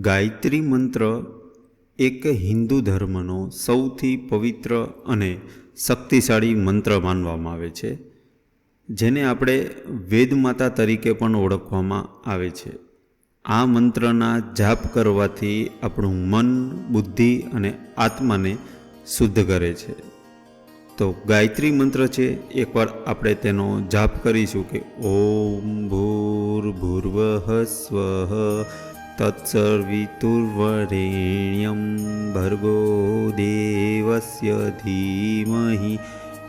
ગાયત્રી મંત્ર એક હિન્દુ ધર્મનો સૌથી પવિત્ર અને શક્તિશાળી મંત્ર માનવામાં આવે છે, જેને આપણે વેદમાતા તરીકે પણ ઓળખવામાં આવે છે. આ મંત્રના જાપ કરવાથી આપણું મન, બુદ્ધિ અને આત્માને શુદ્ધ કરે છે. તો ગાયત્રી મંત્ર છે, એકવાર આપણે તેનો જાપ કરીશું કે ઓમ ભૂર ભૂર્વઃ સ્વઃ તત્સર્વિતુર્વરેણ્યમ ભર્ગો દેવસ્ય ધીમહિ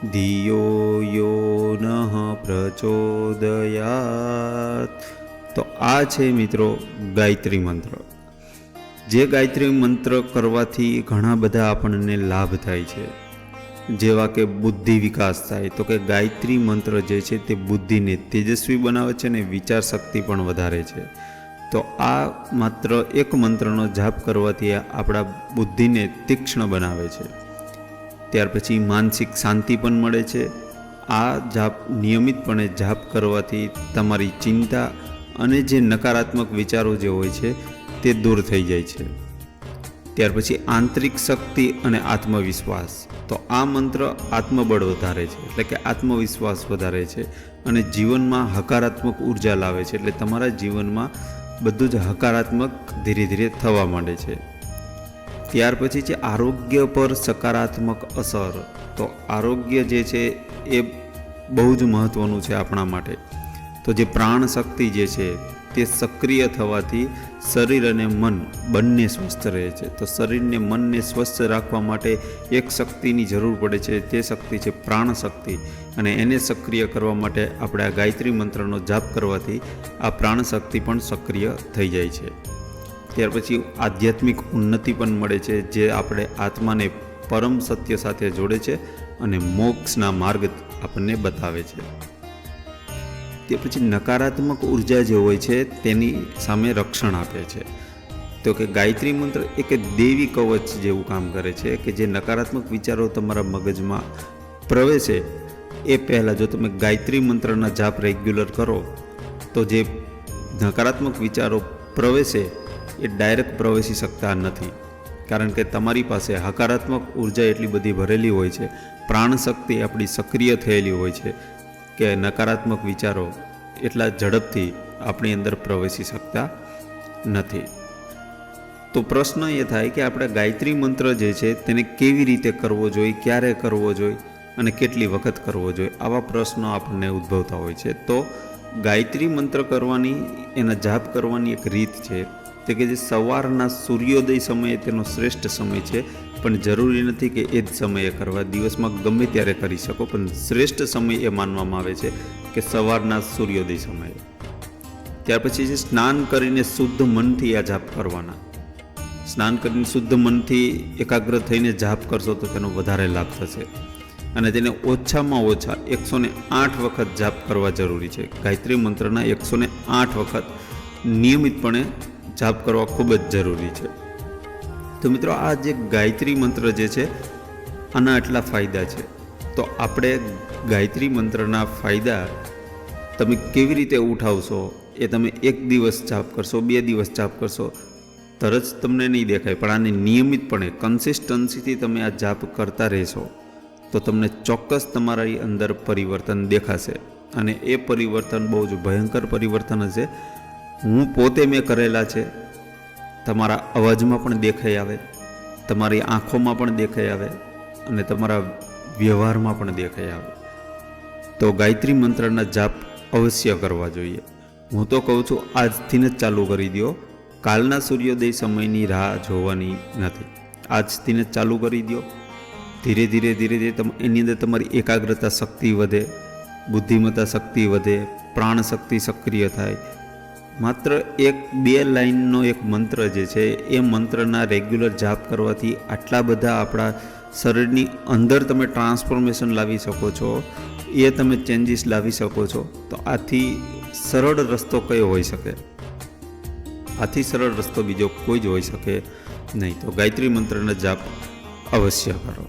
ધિયો યો નઃ પ્રચોદયાત તો આ છે મિત્રો ગાયત્રી મંત્ર જે ગાયત્રી મંત્ર કરવાથી ઘણા બધા આપણને લાભ થાય છે જેવા કે બુદ્ધિ વિકાસ થાય તો કે ગાયત્રી મંત્ર જે છે તે બુદ્ધિને તેજસ્વી બનાવે છે અને વિચાર શક્તિ પણ વધારે છે તો આ માત્ર એક મંત્રનો જાપ કરવાથી આપણા બુદ્ધિને તીક્ષ્ણ બનાવે છે. ત્યાર પછી માનસિક શાંતિ પણ મળે છે. આ જાપ નિયમિતપણે જાપ કરવાથી તમારી ચિંતા અને જે નકારાત્મક વિચારો જે હોય છે તે દૂર થઈ જાય છે. ત્યાર પછી આંતરિક શક્તિ અને આત્મવિશ્વાસ. તો આ મંત્ર આત્મબળ વધારે છે, એટલે કે આત્મવિશ્વાસ વધારે છે અને જીવનમાં હકારાત્મક ઊર્જા લાવે છે, એટલે તમારા જીવનમાં બધું જ હકારાત્મક ધીરે ધીરે થવા માંડે છે. ત્યાર પછી છે આરોગ્ય પર સકારાત્મક અસર. તો આરોગ્ય જે છે એ બહુ જ મહત્ત્વનું છે આપણા માટે. તો જે પ્રાણ શક્તિ જે છે તે સક્રિય થવાથી શરીર અને મન બંને સ્વસ્થ રહે છે. તો શરીરને મનને સ્વસ્થ રાખવા માટે એક શક્તિની જરૂર પડે છે. તે શક્તિ છે પ્રાણ શક્તિ અને એને સક્રિય કરવા માટે આપણે આ ગાયત્રી મંત્રનો જાપ કરવાથી આ પ્રાણ શક્તિ પણ સક્રિય થઈ જાય છે. ત્યાર પછી આધ્યાત્મિક ઉન્નતિ પણ મળે છે, જે આપણે આત્માને પરમ સત્ય સાથે જોડે છે અને મોક્ષના માર્ગ આપણને બતાવે છે. તે પછી નકારાત્મક ઊર્જા જે હોય છે તેની સામે રક્ષણ આપે છે. તો કે ગાયત્રી મંત્ર એક દેવી કવચ જેવું કામ કરે છે કે જે નકારાત્મક વિચારો તમારા મગજમાં પ્રવેશે, એ પહેલાં જો તમે ગાયત્રી મંત્રના જાપ રેગ્યુલર કરો, તો જે નકારાત્મક વિચારો પ્રવેશે, એ ડાયરેક્ટ પ્રવેશી શકતા નથી. કારણ કે તમારી પાસે હકારાત્મક ઊર્જા એટલી બધી ભરેલી હોય છે, પ્રાણશક્તિ આપણી સક્રિય થયેલી હોય છે કે નકારાત્મક વિચારો એટલા ઝડપથી આપણી અંદર પ્રવેશી શકતા નથી. તો પ્રશ્ન એ થાય કે આપણે ગાયત્રી મંત્ર જે છે તેને કેવી રીતે કરવો જોઈએ, ક્યારે કરવો જોઈએ અને કેટલી વખત કરવો જોઈએ? આવા પ્રશ્નો આપણને ઉદ્ભવતા હોય છે. તો ગાયત્રી મંત્ર કરવાની, એના જાપ કરવાની એક રીત છે. તે કે જે સવારના સૂર્યોદય સમયે તેનો શ્રેષ્ઠ સમય છે. પણ જરૂરી નથી કે એ જ સમયે કરવા. દિવસમાં ગમે ત્યારે કરી શકો, પણ શ્રેષ્ઠ સમય એ માનવામાં આવે છે કે સવારના સૂર્યોદય સમયે. ત્યાર પછી છે સ્નાન કરીને શુદ્ધ મનથી આ જાપ કરવાના. સ્નાન કરીને શુદ્ધ મનથી એકાગ્ર થઈને જાપ કરશો તો તેનો વધારે લાભ થશે. અને તેને ઓછામાં ઓછા એકસો ને આઠ વખત જાપ કરવા જરૂરી છે. ગાયત્રી મંત્રના એકસો ને આઠ વખત નિયમિતપણે જાપ કરવા ખૂબ જ જરૂરી છે. તો મિત્રો, આ જે ગાયત્રી મંત્ર જે છે, આના આટલા ફાયદા છે. તો આપણે ગાયત્રી મંત્રના ફાયદા તમે કેવી રીતે ઉઠાવશો, એ તમે એક દિવસ જાપ કરશો, બે દિવસ જાપ કરશો, તરત તમને નહીં દેખાય. પણ આને નિયમિતપણે કન્સિસ્ટન્સીથી તમે આ જાપ કરતા રહેશો, તો તમને ચોક્કસ તમારી અંદર પરિવર્તન દેખાશે. અને એ પરિવર્તન બહુ જ ભયંકર પરિવર્તન હશે. હું પોતે મેં કરેલા છે તમારા અવાજમાં પણ દેખાઈ આવે, તમારી આંખોમાં પણ દેખાઈ આવે અને તમારા વ્યવહારમાં પણ દેખાઈ આવે. તો ગાયત્રી મંત્રના જાપ અવશ્ય કરવા જોઈએ. હું તો કહું છું આજથી જ ચાલુ કરી દો કાલના સૂર્યોદય સમયની રાહ જોવાની નથી. આજથી જ ચાલુ કરી દો ધીરે ધીરે ધીરે ધીરે તમે, એની અંદર તમારી એકાગ્રતા શક્તિ વધે, બુદ્ધિમત્તા શક્તિ વધે, પ્રાણ શક્તિ સક્રિય થાય માત્ર એક બે લાઇનનો એક મંત્ર જે છે, એ મંત્રના રેગ્યુલર જાપ કરવાથી આટલા બધા આપણા શરીરની અંદર તમે ટ્રાન્સફોર્મેશન લાવી શકો છો, એ તમે ચેન્જીસ લાવી શકો છો, તો આથી સરળ રસ્તો કયો હોઈ શકે? આથી સરળ રસ્તો બીજો કોઈ જ હોઈ શકે નહીં. તો ગાયત્રી મંત્રના જાપ અવશ્ય કરો.